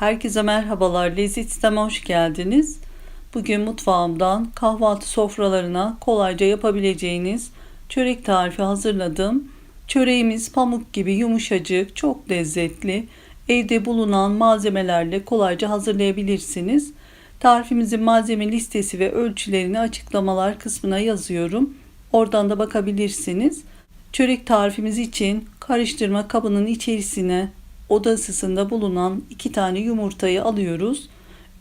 Herkese merhabalar. Lezzet Sistem'e hoş geldiniz. Bugün mutfağımdan kahvaltı sofralarına kolayca yapabileceğiniz çörek tarifi hazırladım. Çöreğimiz pamuk gibi yumuşacık, çok lezzetli. Evde bulunan malzemelerle kolayca hazırlayabilirsiniz. Tarifimizin malzeme listesi ve ölçülerini açıklamalar kısmına yazıyorum. Oradan da bakabilirsiniz. Çörek tarifimiz için karıştırma kabının içerisine oda ısısında bulunan 2 tane yumurtayı alıyoruz.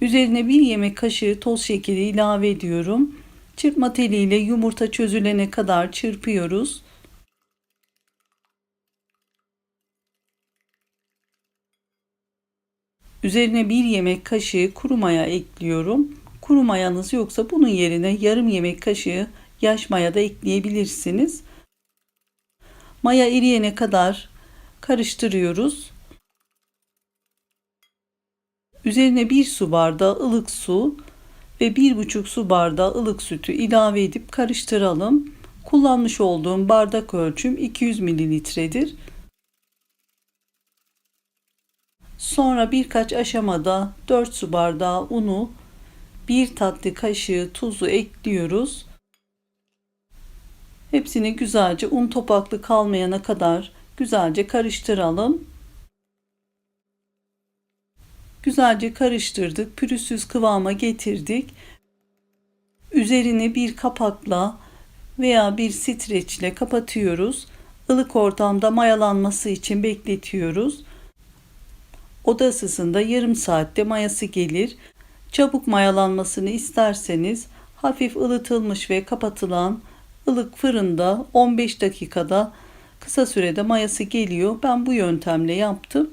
Üzerine 1 yemek kaşığı toz şekeri ilave ediyorum. Çırpma teliyle yumurta çözülene kadar çırpıyoruz. Üzerine 1 yemek kaşığı kuru maya ekliyorum. Kuru mayanız yoksa bunun yerine yarım yemek kaşığı yaş maya da ekleyebilirsiniz. Maya eriyene kadar karıştırıyoruz. Üzerine 1 su bardağı ılık su ve 1,5 su bardağı ılık sütü ilave edip karıştıralım. Kullanmış olduğum bardak ölçüm 200 mililitredir. Sonra birkaç aşamada 4 su bardağı unu, 1 tatlı kaşığı tuzu ekliyoruz. Hepsini güzelce un topaklı kalmayana kadar güzelce karıştıralım. Güzelce karıştırdık. Pürüzsüz kıvama getirdik. Üzerini bir kapakla veya bir streçle kapatıyoruz. Ilık ortamda mayalanması için bekletiyoruz. Oda ısısında yarım saatte mayası gelir. Çabuk mayalanmasını isterseniz hafif ılıtılmış ve kapatılan ılık fırında 15 dakikada kısa sürede mayası geliyor. Ben bu yöntemle yaptım.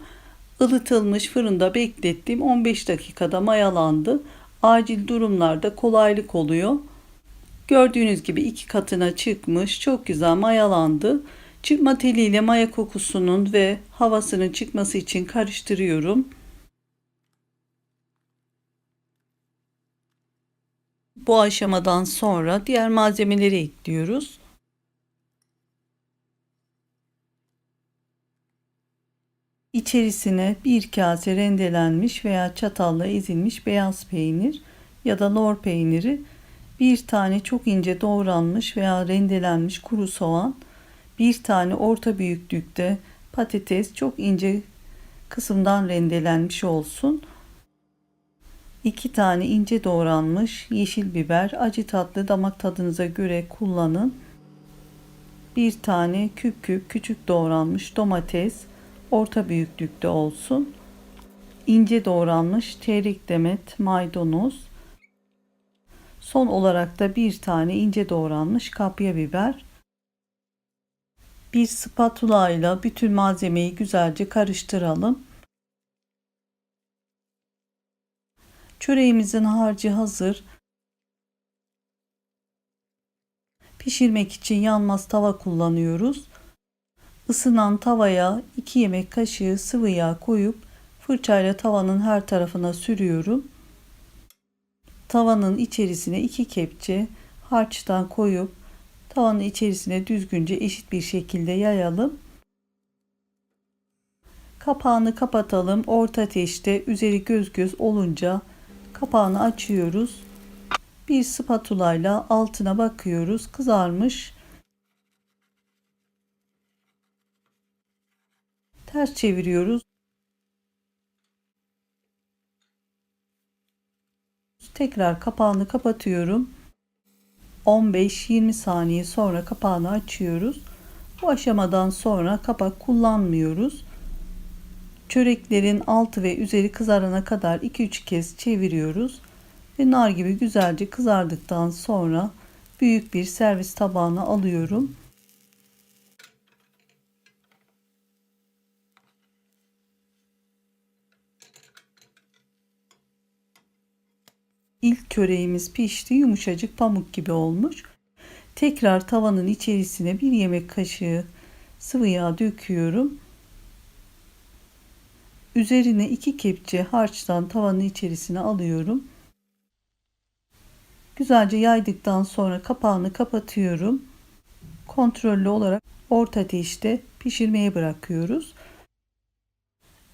Ilıtılmış fırında beklettim. 15 dakikada mayalandı. Acil durumlarda kolaylık oluyor. Gördüğünüz gibi iki katına çıkmış. Çok güzel mayalandı. Çırpma teliyle maya kokusunun ve havasının çıkması için karıştırıyorum. Bu aşamadan sonra diğer malzemeleri ekliyoruz. İçerisine bir kase rendelenmiş veya çatalla ezilmiş beyaz peynir ya da lor peyniri, bir tane çok ince doğranmış veya rendelenmiş kuru soğan, bir tane orta büyüklükte patates çok ince kısımdan rendelenmiş olsun. 2 tane ince doğranmış yeşil biber, acı tatlı damak tadınıza göre kullanın. Bir tane küp küp küçük doğranmış domates, orta büyüklükte olsun. İnce doğranmış çeyrek demet maydanoz. Son olarak da bir tane ince doğranmış kapya biber. Bir spatula ile bütün malzemeyi güzelce karıştıralım. Çöreğimizin harcı hazır. Pişirmek için yanmaz tava kullanıyoruz. Isınan tavaya 2 yemek kaşığı sıvı yağ koyup fırçayla tavanın her tarafına sürüyorum. Tavanın içerisine 2 kepçe harçtan koyup tavanın içerisine düzgünce eşit bir şekilde yayalım. Kapağını kapatalım. Orta ateşte üzeri göz göz olunca kapağını açıyoruz. Bir spatula ile altına bakıyoruz. Kızarmış ters çeviriyoruz. Tekrar kapağını kapatıyorum. 15-20 saniye sonra kapağını açıyoruz. Bu aşamadan sonra kapak kullanmıyoruz. Çöreklerin altı ve üzeri kızarana kadar 2-3 kez çeviriyoruz. Ve nar gibi güzelce kızardıktan sonra büyük bir servis tabağına alıyorum. İlk köreğimiz pişti. Yumuşacık pamuk gibi olmuş. Tekrar tavanın içerisine bir yemek kaşığı sıvı yağ döküyorum. Üzerine iki kepçe harçtan tavanın içerisine alıyorum. Güzelce yaydıktan sonra kapağını kapatıyorum. Kontrollü olarak orta ateşte pişirmeye bırakıyoruz.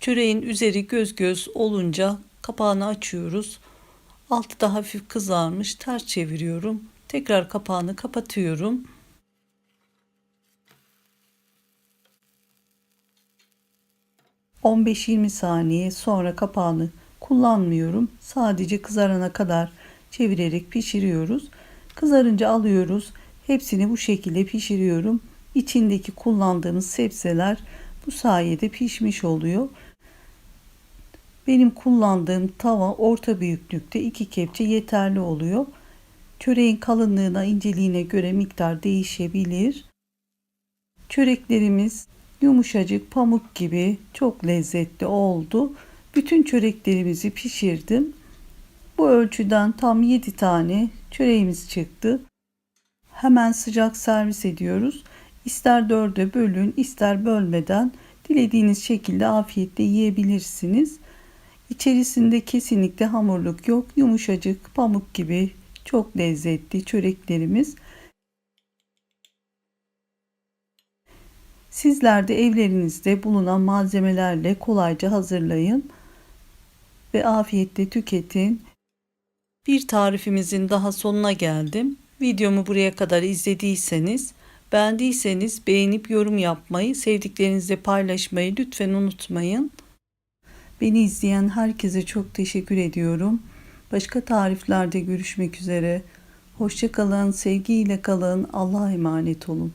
Çöreğin üzeri göz göz olunca kapağını açıyoruz. Altı da hafif kızarmış. Ters çeviriyorum. Tekrar kapağını kapatıyorum. ...15-20 saniye sonra kapağını kullanmıyorum. Sadece kızarana kadar çevirerek pişiriyoruz. Kızarınca alıyoruz. Hepsini bu şekilde pişiriyorum. İçindeki kullandığımız sebzeler bu sayede pişmiş oluyor. Benim kullandığım tava orta büyüklükte iki kepçe yeterli oluyor. Çöreğin kalınlığına, inceliğine göre miktar değişebilir. Çöreklerimiz yumuşacık pamuk gibi çok lezzetli oldu. Bütün çöreklerimizi pişirdim. Bu ölçüden tam 7 tane çöreğimiz çıktı. Hemen sıcak servis ediyoruz. İster dörde bölün, ister bölmeden dilediğiniz şekilde afiyetle yiyebilirsiniz. İçerisinde kesinlikle hamurluk yok. Yumuşacık, pamuk gibi çok lezzetli çöreklerimiz. Sizler de evlerinizde bulunan malzemelerle kolayca hazırlayın ve afiyetle tüketin. Bir tarifimizin daha sonuna geldim. Videomu buraya kadar izlediyseniz, beğendiyseniz beğenip yorum yapmayı, sevdiklerinizle paylaşmayı lütfen unutmayın. Beni izleyen herkese çok teşekkür ediyorum. Başka tariflerde görüşmek üzere. Hoşça kalın, sevgiyle kalın. Allah'a emanet olun.